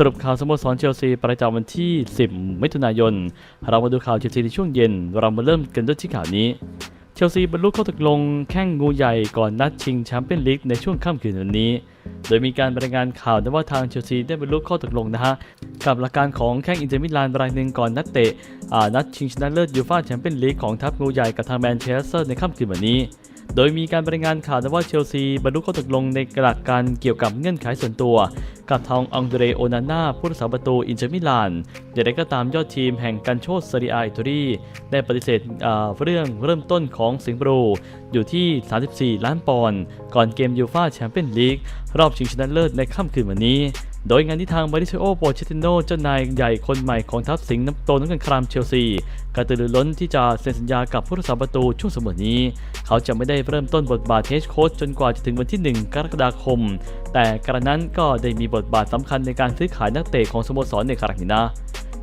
สรุปข่าวสโมสรเชลซีประจำวันที่ 10 มิถุนายน เรามาดูข่าวเชลซีในช่วงเย็น เรามาเริ่มกันด้วยที่ข่าวนี้ เชลซีบรรลุข้อตกลงแข่งงูใหญ่ก่อนนัดชิงแชมเปี้ยนลีกในช่วงค่ำคืนวันนี้ โดยมีการรายงานข่าวนะว่าทางเชลซีได้บรรลุข้อตกลงนะฮะ กับหลักการของแข่งอินเตอร์มิลานรายหนึ่งก่อนนัดเตะนัดชิงชนะเลิศยูฟ่าแชมเปี้ยนลีกของทัพงูใหญ่กับทางแมนเชสเตอร์ในค่ำคืนวันนี้ โดยมีการรายงานข่าวว่าเชลซีบรรลุข้อตกลงในหลักการเกี่ยวกับเงื่อนไขส่วนตัว กับทางอังเดรโอนาน่าผู้รักษาประตูอินเตอร์มิลานอย่างไรก็ตามยอดทีมแห่งการโชดซาริอาอิตาลีได้ปฏิเสธเรื่องเริ่มต้นของสิงห์บรูอยู่ที่ 34 ล้านปอนด์ก่อนเกมยูฟ่าแชมเปี้ยนลีกรอบชิงชนะเลิศในค่ำคืนวันนี้โดยงานที่ทางบริเชโอโปเชติโนเจ้านายใหญ่คนใหม่ของทัพสิงห์น้ำโตน้ำกันครามเชลซีกระตือรือร้นที่จะเซ็นสัญญากับผู้รักษาประตูช่วงเสมอนี้ เขาจะไม่ได้เริ่มต้นบทบาทเทชโค้ชจนกว่าจะถึงวันที่ 1 กรกฎาคม แต่กระนั้นก็ได้มีบทบาทสำคัญในการซื้อขายนักเตะของสโมสรในครั้งนี้นะ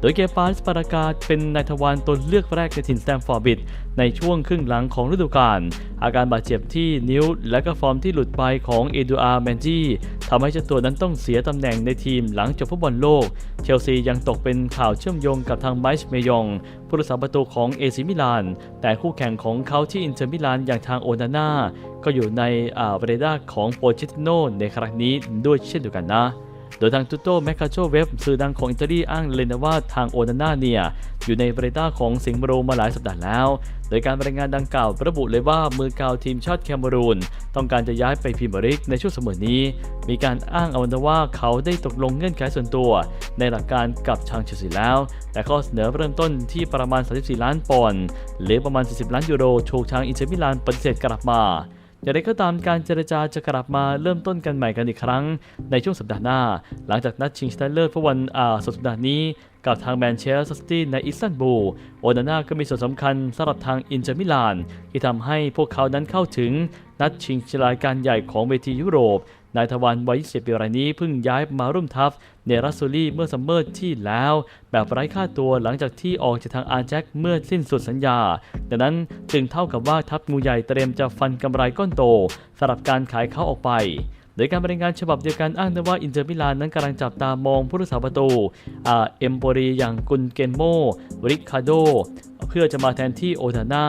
ดยเกปาสปารากาเป็นนายทวารตัวเลือกแรกในถิ่นสแตมฟอร์บิดในช่วงครึ่งหลังของฤดูกาล อาการบาดเจ็บที่นิ้วและก็ฟอร์มที่หลุดไปของเอดูอาร์แมนจีทำให้เจ้าตัวนั้นต้องเสียตำแหน่งในทีมหลังจบฟุตบอลโลก เชลซียังตกเป็นข่าวเชื่อมโยงกับทางไมส์เมยอง ผู้รักษาประตูของเอซิมิลาน แต่คู่แข่งของเขาที่อินเตอร์มิลานอย่างทางโอนาน่าก็อยู่ในอ่าเรดาร์ของโปเชติโนในครั้งนี้ด้วยเช่นเดียวกันนะ โดยทางตูโต้แมคคาโชเว็บสื่อดังของอิตาลีอ้างเลยนะว่าทางโอนาน่าเนี่ย อยู่ในเบรต้าของสิงห์บรูมาหลายสัปดาห์แล้ว โดยการรายงานดังกล่าวระบุเลยว่ามือเกาวทีมชาติแคเมรูน ต้องการจะย้ายไปพรีเมียร์ลีกในช่วงเสมอนี้ มีการอ้างเอานะว่าเขาได้ตกลงเงื่อนไขส่วนตัว ในหลักการกับทางเชลซีแล้ว แต่ข้อเสนอเริ่มต้นที่ประมาณ 34 ล้านปอนด์หรือประมาณ 40 ล้านยูโรถูกทางอินเตอร์มิลานปฏิเสธกลับมา อย่างไรก็ตามการเจรจาจะกลับมาเริ่มต้นกันใหม่กันอีกครั้ง ในช่วงสัปดาห์หน้า หลังจากนัดชิงชนะเลิศฟุตบอลอ่าสุดสัปดาห์นี้กับทางแมนเชสเตอร์ซิตี้ในอิสตันบูล โอนาน่าก็มีส่วนสำคัญสำหรับทางอินเตอร์มิลาน ที่ทำให้พวกเขานั้นเข้าถึงนัดชิงชนะการใหญ่ของเวทียุโรป นายทวารวัย20ปีรายนี้เพิ่งย้ายมาร่วมทัพเนรัสซูรี่เมื่อซัมเมอร์ที่แล้ว แบบไร้ค่าตัวหลังจากที่ออกจากทางอาร์แจ็คเมื่อสิ้นสุดสัญญา ดังนั้นจึงเท่ากับว่าทัพงูใหญ่เตรียมจะฟันกำไรก้อนโตสำหรับการขายเขาออกไปโดยการบรรยายงานฉบับเดียวกันอ้างได้ว่าอินเตอร์มิลานนั้นกำลังจับตามองผู้รักษาประตูอ่าเอมโปรีอย่างกุนเกนโมริคาโดเพื่อจะมาแทนที่โอทาน่า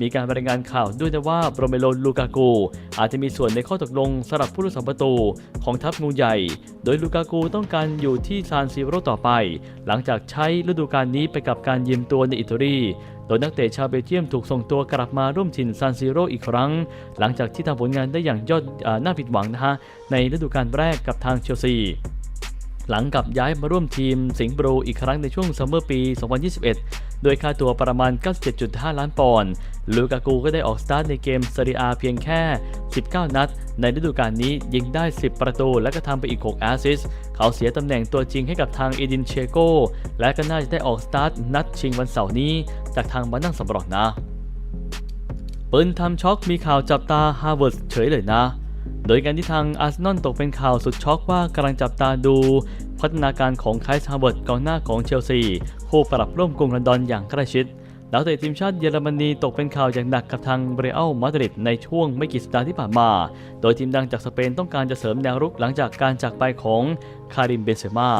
มีการรายงานข่าวด้วยนะว่าโปรเมโลลูกากูอาจจะมีส่วนในข้อตกลงสำหรับผู้รักษาประตูของทัพงูใหญ่ โดยลูกากูต้องการอยู่ที่ซานซิโรต่อไป หลังจากใช้ฤดูกาลนี้ไปกับการยืมตัวในอิตาลีโดยนักเตะชาวเบลเยียมถูกส่งตัวกลับมาร่วมถิ่นซานซิโรอีกครั้ง หลังจากที่ทำผลงานได้อย่างยอดอน่าผิดหวังนะฮะในฤดูกาลแรกกับทางเชลซีหลังกับย้ายมาร่วมทีมสิงห์บรูอีกครั้งในช่วงซัมเมอร์ปี 2021 โดยค่าตัวประมาณ 97.5 ล้านปอนด์ลูกากูก็ได้ออกสตาร์ทในเกมซ e รีอาเพียงแค่ 19 นัด ในฤดูกาลนี้ยิงได้ 10 ประตูและก็ทำไปอีก 6 แอสซิสเขาเสียตำแหน่งตัวจริงให้กับทางเอดินเชโกและก็น่าจะได้ออกสตาร์ทนัดชิงวันเสาร์นี้ จากทางมานนั่งสำรองนะปืนทำช็อกมีข่าวจับตาฮาร์วาร์ดเฉยเลยนะโดยการที่ทางอาร์เซนอลตกเป็นข่าวสุดช็อกว่ากำลังจับตาดู พัฒนาการของไคส์ฮาร์เวาร์ดกองหน้าของเชลซี คู่ปรับร่วมกรุงลอนดอนอย่างใกล้ชิดดาวเตะทีมชาติเยอรมนีตกเป็นข่าวอย่างหนักกับทางเรอัลมาดริดในช่วงไม่กี่สัปดาห์ที่ผ่านมา โดยทีมดังจากสเปนต้องการจะเสริมแนวรุกหลังจากการจากไปของคาริมเบนเซม่า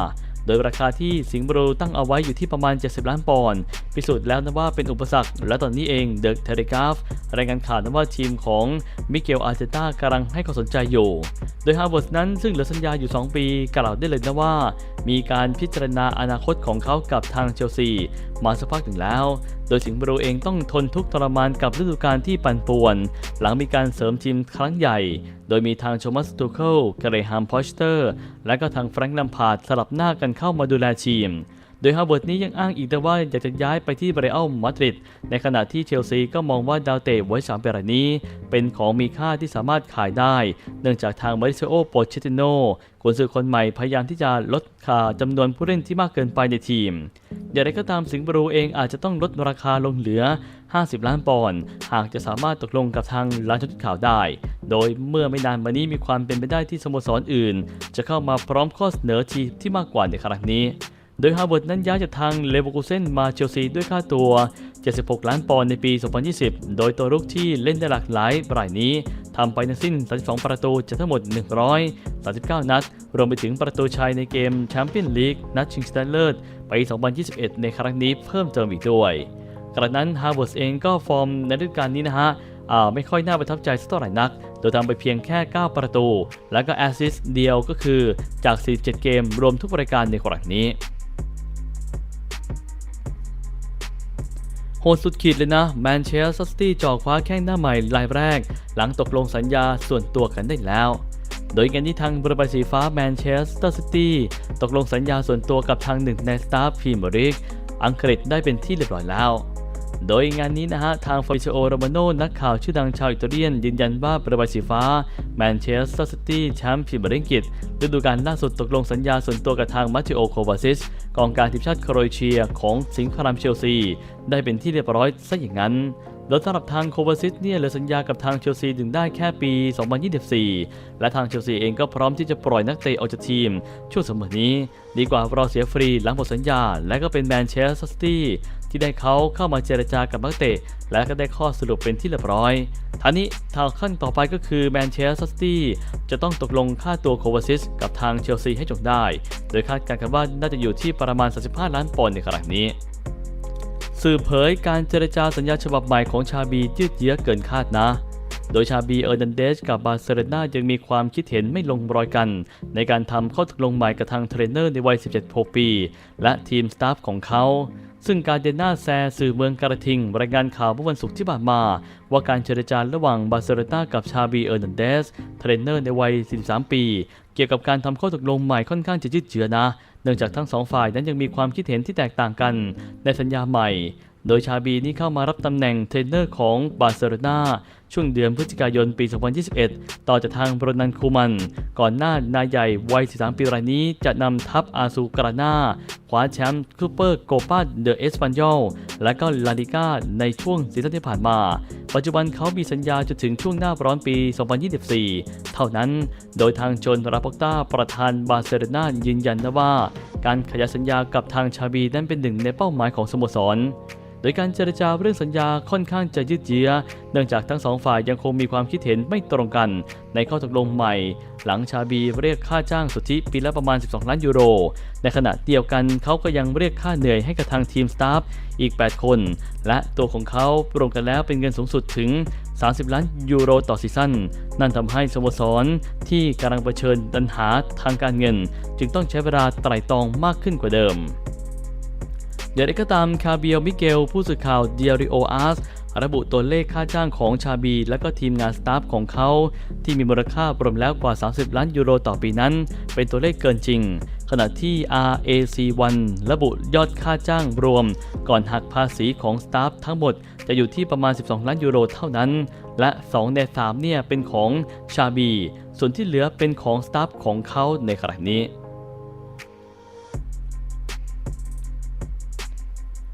โดยราคาที่สิงห์บรูตั้งเอาไว้อยู่ที่ประมาณ 70 ล้านปอนด์พิสูจน์แล้วนะว่าเป็นอุปสรรค และตอนนี้เองเดอะเทเลกราฟรายงานข่าวนะว่าทีมของมิเกลอาร์เตต้ากำลังให้ความสนใจอยู่ โดยฮาร์วาร์ดนั้นซึ่งเหลือสัญญาอยู่ 2 ปีกล่าวได้เลยนะว่า มีการพิจารณาอนาคตของเขากับทางเชลซีมาสักพักหนึ่งแล้ว โดยสิงห์บรูเองต้องทนทุกข์ทรมานกับฤดูกาลที่ปั่นป่วน หลังมีการเสริมทีมครั้งใหญ่ โดยมีทางโชมัสตูเคิลเกเรฮัมพอชเตอร์ และก็ทางแฟรงค์ลัมพาร์ดสลับหน้ากันเข้ามาดูแลทีม โดยฮาร์วาร์ดนี้ยังอ้างอีกด้วยว่าอยากจะย้ายไปที่เรอัลมาดริด ในขณะที่เชลซีก็มองว่าดาวเตะไว้สามเปรายนี้ เป็นของมีค่าที่สามารถขายได้ เนื่องจากทางมาริเซโอโปเชติโนกุนซือคนใหม่พยายามที่จะลดค่าจำนวนผู้เล่นที่มากเกินไปในทีม อย่างไรก็ตามสิงห์บรูเองอาจจะต้องลดราคาลงเหลือ 50 ล้านปอนด์หากจะสามารถตกลงกับทางร้านชุดข่าวได้ โดยเมื่อไม่นานมานี้มีความเป็นไปได้ที่สโมสรอื่น จะเข้ามาพร้อมข้อเสนอทีที่มากกว่าในครั้งนี้ โดยฮาร์วาร์ดนั้นย้ายจากทางเลเวอร์คูเซนมาเชลซีด้วยค่าตัว 76 ล้านปอนด์ในปี 2020 โดยตัวรุกที่เล่นได้หลากหลายรายนี้ทำไปทั้งสิ้น 32 ประตูจากทั้งหมด 139 นัด รวมไปถึงประตูชัยในเกมแชมเปี้ยนลีกนัดชิงชนะเลิศปี2021 ในครั้งนี้เพิ่มเติมอีกด้วยกระนั้นฮาร์วาร์ดเองก็ฟอร์มในฤดูกาลนี้นะฮะไม่ค่อยน่าประทับใจสักเท่าไหร่นัก โดยทำไปเพียงแค่ 9 ประตู แล้วก็แอสซิสต์เดียวก็คือจาก 47 เกมรวมทุกรายการในครั้งนี้ โหดสุดขีดเลยนะ แมนเชสเตอร์ซิตี้จ่อคว้าแข้งหน้าใหม่รายแรก หลังตกลงสัญญาส่วนตัวกันได้แล้ว โดยงานที่ทางบริบาสีฟ้าแมนเชสเตอร์ซิตี้ตกลงสัญญาส่วนตัวกับทางหนึ่งในสตาฟพรีเมียร์ลีกอังกฤษได้เป็นที่เรียบร้อยแล้ว โดยงานนี้นะฮะ ทางฟอริโอโรมาโนนักข่าวชื่อดังชาวอิตาเลียน ยืนยันว่าบริบาสีฟ้าแมนเชสเตอร์ซิตี้แชมป์พรีเมียร์ลีกอังกฤษฤดูกาลล่าสุดตกลงสัญญาส่วนตัวกับทางมัตติโอโควาซิสกองการทีมชาติโครเอเชียของสิงค์พารามเชลซี ได้เป็นที่เรียบร้อยซะอย่างนั้น โดยสำหรับทางโควาซิสเนี่ยเหลือสัญญากับทางเชลซีถึงได้แค่ปี 2024 และทางเชลซีเองก็พร้อมที่จะปล่อยนักเตะออกจากทีม ช่วงสมอนี้ ดีกว่ารอเสียฟรีหลังหมดสัญญา และก็เป็นแมนเชสเตอร์ซิตี้ที่ได้เขาเข้ามาเจรจากับนักเตะ และก็ได้ข้อสรุปเป็นที่เรียบร้อยท่านี้ทางขั้นต่อไปก็คือแมนเชสเตอร์ซิตี้จะต้องตกลงค่าตัวโควาซิสกับทางเชลซีให้จงได้ โดยคาดการณ์กันว่าน่าจะอยู่ที่ประมาณ 35 ล้านปอนด์ในขณะนี้ สื่อเผยการเจรจาสัญญาฉบับใหม่ของชาบียืดเยื้อเกินคาดนะ โดยชาบีเออร์นันเดสกับบาร์เซโลนายังมีความคิดเห็นไม่ลงรอยกัน ในการทำข้อตกลงใหม่กับทางเทรนเนอร์ในวัย 17 ปี และทีมสตาฟของเขาซึ่งการเดนนาแซสื่อเมืองการะทิง รายงานข่าวเมื่อวันศุกร์ที่ผ่านมา ว่าการเจรจาระหว่างบาร์เซโลนากับชาบีเออร์นันเดสเทรนเนอร์ในวัย43ปี กี่ยวกับการทำข้อตกลงใหม่ค่อนข้างจะยืดเยื้อนะ เนื่องจากทั้งสองฝ่ายนั้นยังมีความคิดเห็นที่แตกต่างกันในสัญญาใหม่ โดยชาบีนี่เข้ามารับตำแหน่งเทรนเนอร์ของบาร์เซโลนา ช่วงเดือนพฤศจิกายนปี 2021 ต่อจากทางโรนันคูมัน ก่อนหน้านายใหญ่วัย43ปีรายนี้จะนำทัพอาซูกรานาคว้าแชมป์คูเปอร์โกปาเดอะเอสปันยอลและก็ลาลิก้าในช่วงซีซั่นที่ผ่านมา ปัจจุบันเขามีสัญญาจนถึงช่วงหน้าร้อนปี 2024 เท่านั้น โดยทางโจนราปอกต้าประธานบาร์เซโลนายืนยันนะว่า การขยายสัญญากับทางชาบีนั้นเป็นหนึ่งในเป้าหมายของสโมสรโดยการเจรจาเรื่องสัญญาค่อนข้างจะยืดเยื้อ เนื่องจากทั้งสองฝ่ายยังคงมีความคิดเห็นไม่ตรงกัน ในข้อตกลงใหม่ หลังชาบีเรียกค่าจ้างสุทธิปีละประมาณ 12 ล้านยูโร ในขณะเดียวกันเขาก็ยังเรียกค่าเหนื่อยให้กับทางทีมสตาฟอีก 8 คน และตัวของเขารวมกันแล้วเป็นเงินสูงสุดถึง 30 ล้านยูโรต่อซีซั่น นั่นทำให้สโมสรที่กำลังเผชิญปัญหาทางการเงิน จึงต้องใช้เวลาไตร่ตรองมากขึ้นกว่าเดิม อย่างไรก็ตามคาเบียลมิเกล ผู้สื่อข่าวเดียริโออาร์สระบุตัวเลขค่าจ้างของชาบี และก็ทีมงานสตาฟของเขา ที่มีมูลค่ารวมแล้วกว่า 30 ล้านยูโรต่อปีนั้น เป็นตัวเลขเกินจริง ขณะที่ RAC1 ระบุยอดค่าจ้างรวม ก่อนหักภาษีของสตาฟทั้งหมด จะอยู่ที่ประมาณ 12 ล้านยูโรเท่านั้น และ 2 ใน3เนี่ยเป็นของชาบี ส่วนที่เหลือเป็นของสตาฟของเขาในขณะนี้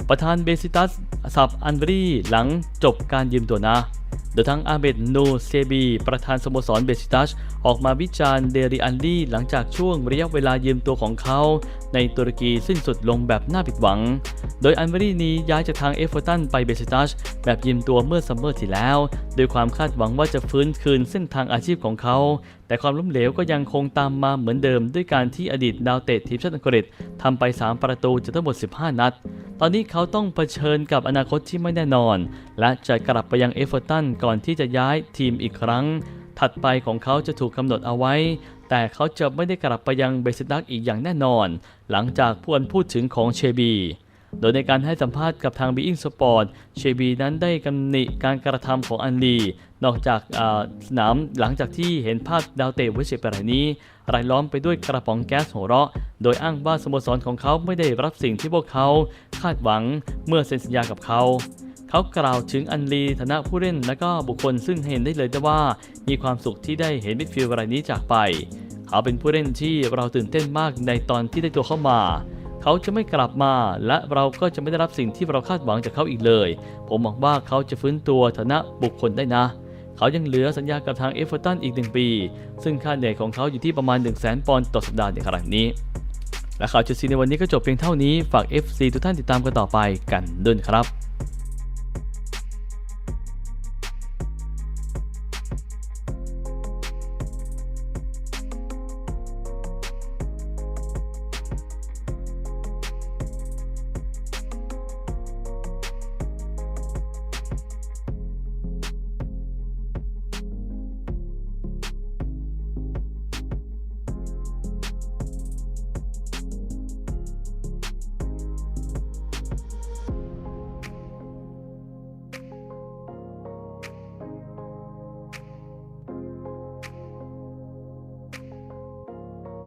ประธานเบซิตัสสับอันเบรีหลังจบการยืมตัวนะ โดยทั้งอาเบดโนเซบี ประธานสโมสรเบซิตัสออกมาวิจารณ์เดริอันดีหลังจากช่วงระยะเวลายืมตัวของเขา ในตุรกีสิ้นสุดลงแบบน่าผิดหวัง โดยอันเบรีนี้ย้ายจากทางเอฟเวอร์ตันไปเบซิตัสแบบยืมตัวเมื่อซัมเมอร์ที่แล้ว โดยความคาดหวังว่าจะฟื้นคืนเส้นทางอาชีพของเขา แต่ความล้มเหลวก็ยังคงตามมาเหมือนเดิม ด้วยการที่อดีตดาวเตะทีมชาติอังกฤษทำไป 3 ประตูจากทั้งหมด 15 นัด ตอนนี้เขาต้องเผชิญกับอนาคตที่ไม่แน่นอน และจะกลับไปยังเอฟเวอร์ตันก่อนที่จะย้ายทีมอีกครั้ง ถัดไปของเขาจะถูกกำหนดเอาไว้ แต่เขาจะไม่ได้กลับไปยังเบซิดักอีกอย่างแน่นอน หลังจากผู้อันพูดถึงของเชบีโดยในการให้สัมภาษณ์กับทาง Being Sport เชบีนั้นได้กำหนิการกระทำของอันลี นอกจากสนามหลังจากที่เห็นภาพดาวเตะวิเศษไปรายนี้ รายล้อมไปด้วยกระป๋องแก๊สหัวเราะ โดยอ้างว่าสโมสรของเขาไม่ได้รับสิ่งที่พวกเขาคาดหวังเมื่อเซ็นสัญญากับเขา เขากล่าวถึงอันลีฐานะผู้เล่นและก็บุคคลซึ่งเห็นได้เลยว่า มีความสุขที่ได้เห็นมิดฟิลด์รายนี้จากไป เขาเป็นผู้เล่นที่เราตื่นเต้นมากในตอนที่ได้ตัวเข้ามา เขาจะไม่กลับมา และเราก็จะไม่ได้รับสิ่งที่เราคาดหวังจากเขาอีกเลย ผมหวังว่าเขาจะฟื้นตัวฐานะบุคคลได้นะเขายังเหลือสัญญากับทางเอฟเวอร์ตันอีกหนึ่งปี ซึ่งค่าเหนื่อยของเขาอยู่ที่ประมาณ 1 0 0 0 0แปอนด์ต่อสัปดาห์ในขณะนี้ และข่าวเชลซีในวันนี้ก็จบเพียงเท่านี้ ฝาก FC ทุกท่านติดตามกันต่อไปกันด้วยครับ